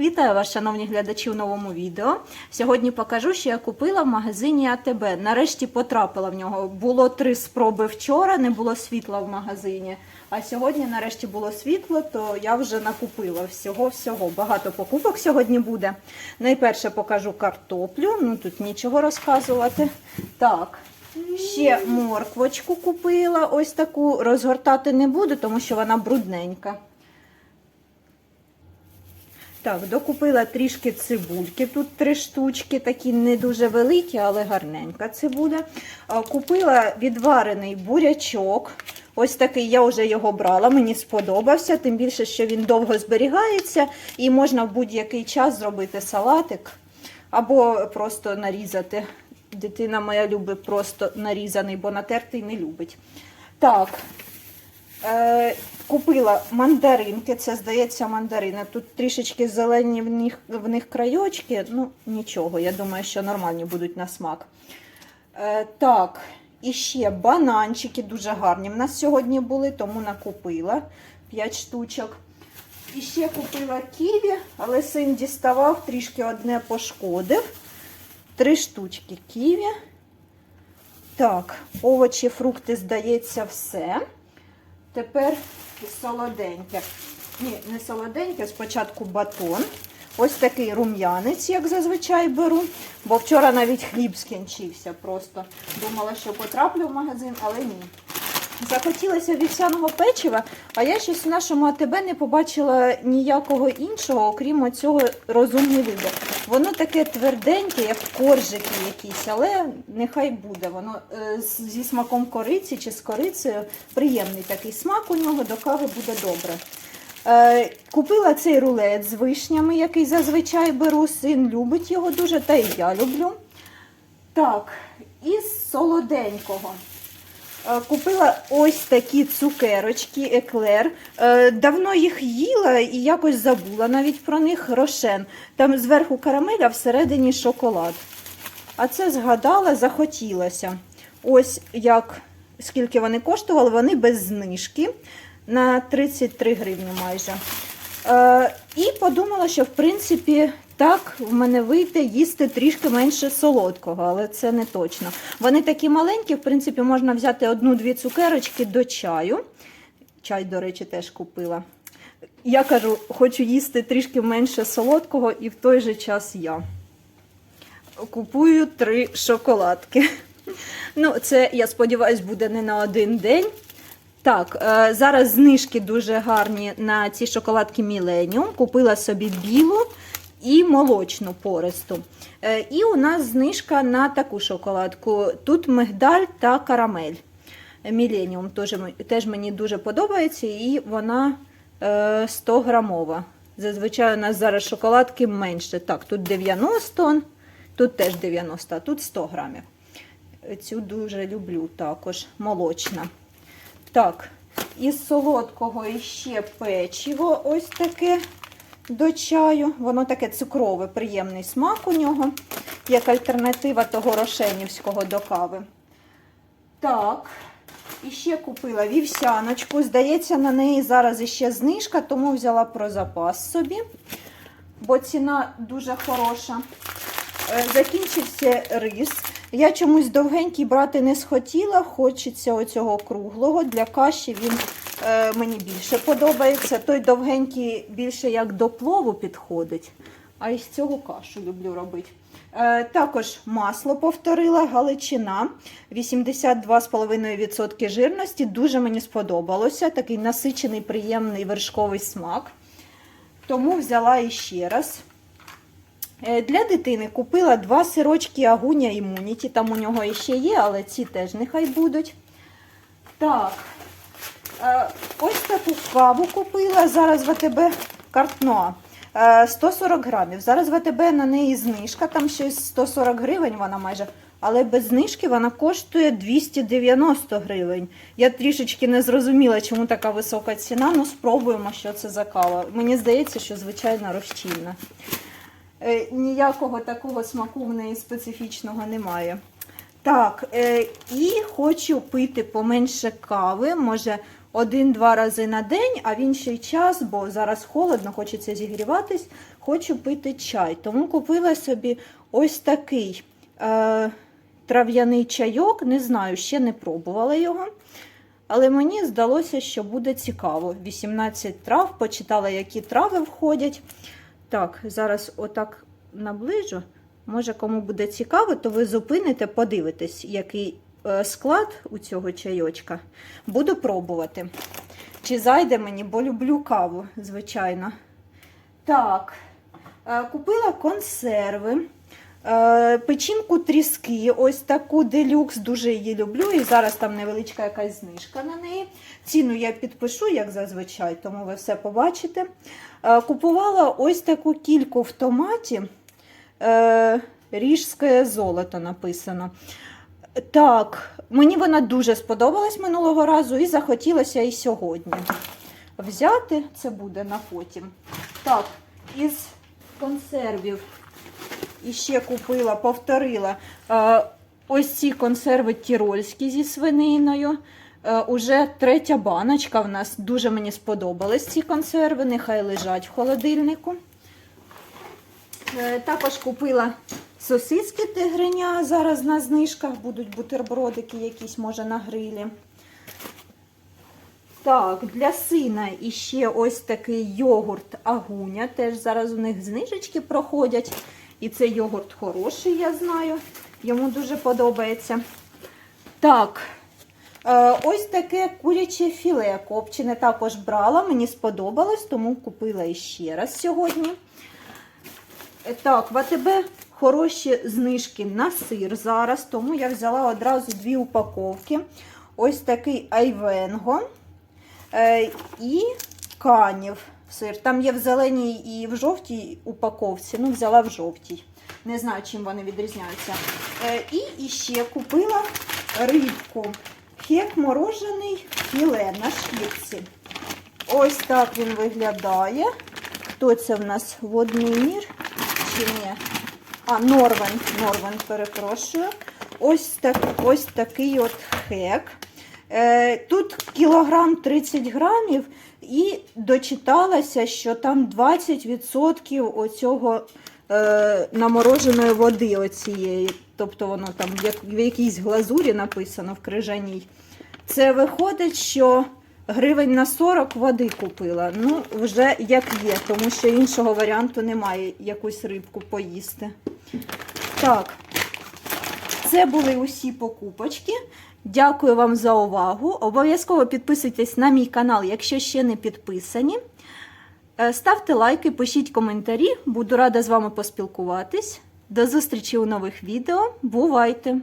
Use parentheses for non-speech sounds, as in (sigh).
Вітаю вас, шановні глядачі, у новому відео. Сьогодні покажу, що я купила в магазині АТБ. Нарешті потрапила в нього. Було три спроби вчора, не було світла в магазині. А сьогодні, нарешті, було світло, то я вже накупила всього-всього. Багато покупок сьогодні буде. Найперше покажу картоплю. Ну тут нічого розказувати. Так. Ще морквочку купила. Ось таку розгортати не буду, тому що вона брудненька. Так, докупила трішки цибульки. Тут три штучки, такі не дуже великі, але гарненька цибуля. Купила відварений бурячок. Ось такий я вже його брала, мені сподобався, тим більше, що він довго зберігається і можна в будь-який час зробити салатик або просто нарізати. Дитина моя любить просто нарізаний, бо натертий не любить. Так, купила мандаринки, це здається мандарини. Тут трішечки зелені в них, в них крайочки. Ну, нічого, я думаю, що нормальні будуть на смак. Е, так, і ще бананчики дуже гарні. В нас сьогодні були, тому накупила 5 штучок. І ще купила ківі, але син діставав, трішки одне пошкодив. Три штучки ківі. Так, овочі, фрукти, здається, все. Тепер солоденьке. Ні, не солоденьке, спочатку батон. Ось такий рум'янець, як зазвичай беру. Бо вчора навіть хліб скінчився. Просто думала, що потраплю в магазин, але ні. Захотілося вівсяного печива, а я щось в нашому АТБ не побачила ніякого іншого, окрім цього розумний вибір. Воно таке тверденьке, як коржики якісь, але нехай буде. Воно е, зі смаком кориці чи з корицею. Приємний такий смак у нього, до кави буде добре. Е, купила цей рулет з вишнями, який зазвичай беру. Син любить його дуже, та і я люблю. Так, із солоденького. Е, Купила ось такі цукерочки, еклер. Е, Давно їх їла і якось забула навіть про них рошен. Там зверху карамель, а всередині шоколад. А це згадала, захотілося. Ось як скільки вони коштували, вони без знижки на 33 гривні майже. Е, і подумала, що в принципі так в мене вийде їсти трішки менше солодкого, але це не точно. Вони такі маленькі, в принципі, можна взяти одну-дві цукерочки до чаю. Чай, до речі, теж купила. Я кажу, хочу їсти трішки менше солодкого, і в той же час я купую три шоколадки. (laughs) Ну, це, я сподіваюся, буде не на один день. Так, е, зараз знижки дуже гарні на ці шоколадки Millennium. Купила собі білу і молочну пористу. Е, і у нас знижка на таку шоколадку. Тут мигдаль та карамель. Millennium теж, мені дуже подобається, і вона е, 100 грамова. Зазвичай у нас зараз шоколадки менше. Так, тут 90, тут теж 90, а тут 100 грамів. Цю дуже люблю також, молочна. Так, із солодкого іще печиво ось таке до чаю. Воно таке цукрове, приємний смак у нього, як альтернатива того рошенівського до кави. Так, і ще купила вівсяночку. Здається, на неї зараз іще знижка, тому взяла про запас собі, бо ціна дуже хороша. Е, Закінчився рис. Я чомусь довгенький брати не схотіла, хочеться оцього круглого. Для каші він е, мені більше подобається. Той довгенький більше як до плову підходить, а із цього кашу люблю робити. Е, також масло повторила, галичина 82,5% жирності. Дуже мені сподобалося. Такий насичений, приємний вершковий смак. Тому взяла іще раз. Е, Для дитини купила два сирочки Агуня Імуніті. Там у нього іще є, але ці теж нехай будуть. Так, е, ось таку каву купила. Зараз в АТБ картно. Е, 140 грамів. Зараз в АТБ на неї знижка, там щось 140 гривень вона майже. Але без знижки вона коштує 290 гривень. Я трішечки не зрозуміла, чому така висока ціна. Ну, спробуємо, що це за кава. Мені здається, що звичайно розчинна. Е, ніякого такого смаку в неї специфічного немає. Так, е, і хочу пити поменше кави. Може, один-два рази на день, а в інший час, бо зараз холодно, хочеться зігріватись, хочу пити чай. Тому купила собі ось такий е, трав'яний чайок. Не знаю, ще не пробувала його. Але мені здалося, що буде цікаво. 18 трав, почитала, які трави входять. Так, зараз отак наближу. Може, кому буде цікаво, то ви зупините, подивитесь, який е, склад у цього чайочка. Буду пробувати. Чи зайде мені, бо люблю каву, звичайно. Так, е, купила консерви. Е, Печінку тріски, ось таку делюкс, дуже її люблю. І зараз там невеличка якась знижка на неї. Ціну я підпишу, як зазвичай, тому ви все побачите. Е, Купувала ось таку кільку в томаті. Е, Ріжське золото написано. Так, мені вона дуже сподобалась минулого разу і захотілося і сьогодні. Взяти це буде на потім. Так, із консервів і ще купила, повторила. Е, ось ці консерви тірольські зі свининою. Е, уже третя баночка в нас. Дуже мені сподобались ці консерви, нехай лежать в холодильнику. Е, Також купила сосиски тигриня. Зараз на знижках будуть бутербродики якісь, може, на грилі. Так, для сина іще ось такий йогурт агуня. Теж зараз у них знижечки проходять. І цей йогурт хороший, я знаю. Йому дуже подобається. Так, е, ось таке куряче філе копчене також брала. Мені сподобалось, тому купила іще раз сьогодні. Е, Так, в АТБ хороші знижки на сир зараз, тому я взяла одразу дві упаковки. Ось такий айвенго е, і канів сир. Там є в зеленій і в жовтій упаковці. Ну, взяла в жовтій. Не знаю, чим вони відрізняються. Е, і ще купила рибку. Хек морожений філе на шкірці. Ось так він виглядає. Хто це в нас водний мір? Чи ні? А, Норвен. Норвен, перепрошую. Ось, так, ось такий от хек. Е, Тут кілограм 30 грамів і дочиталася, що там 20% оцього е, намороженої води оцієї. Тобто воно там як, в якійсь глазурі написано в крижаній. Це виходить, що гривень на 40 води купила. Ну, вже як є, тому що іншого варіанту немає якусь рибку поїсти. Так, це були усі покупочки. Дякую вам за увагу. Обов'язково підписуйтесь на мій канал, якщо ще не підписані. Е, Ставте лайки, пишіть коментарі. Буду рада з вами поспілкуватись. До зустрічі у нових відео. Бувайте!